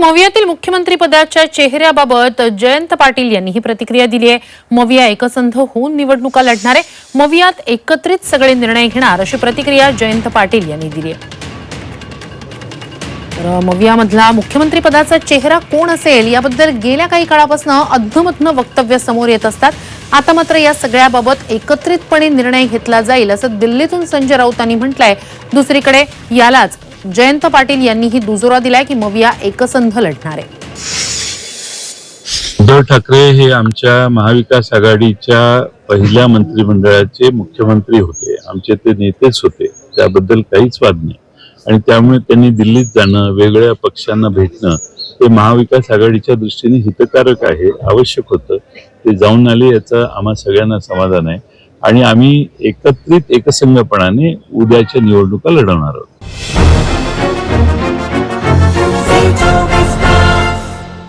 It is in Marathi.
मवियातील मुख्यमंत्री पदाच्या चेहऱ्याबाबत जयंत पाटील यांनी ही प्रतिक्रिया दिली आहे. मविया एकसंध होऊन निवडणुका लढणार आहे. मवियात एकत्रित सगळे निर्णय घेणार अशी प्रतिक्रिया जयंत पाटील यांनी दिली आहे. तर मवियामधला मुख्यमंत्री पदाचा चेहरा कोण असेल याबद्दल गेल्या काही काळापासून अधमधनं वक्तव्य समोर येत असतात. आता मात्र या सगळ्याबाबत एकत्रितपणे निर्णय घेतला जाईल असं दिल्लीतून संजय राऊतांनी म्हटलंय. दुसरीकडे यालाच जयंत पाटील यांनीही दुजोरा दिलाय की मविया एकसंध लढणार आहे. उद्धव ठाकरे हे आमच्या महाविकास आघाडीच्या पहिल्या मंत्रिमंडळाचे मुख्यमंत्री होते. आमचे ते नेतेच होते. त्याबद्दल काहीच वाद नाही. आणि त्यामुळे त्यांनी दिल्लीत जाणं वेगळ्या पक्षांना भेटणं हे महाविकास आघाडीच्या दृष्टीने हितकारक आहे आवश्यक होतं. ते जाऊन आले याचं आम्हा सगळ्यांना समाधान आहे. आणि आम्ही एकत्रित एकसंघपणाने उद्याच्या निवडणुका लढवणार आहोत.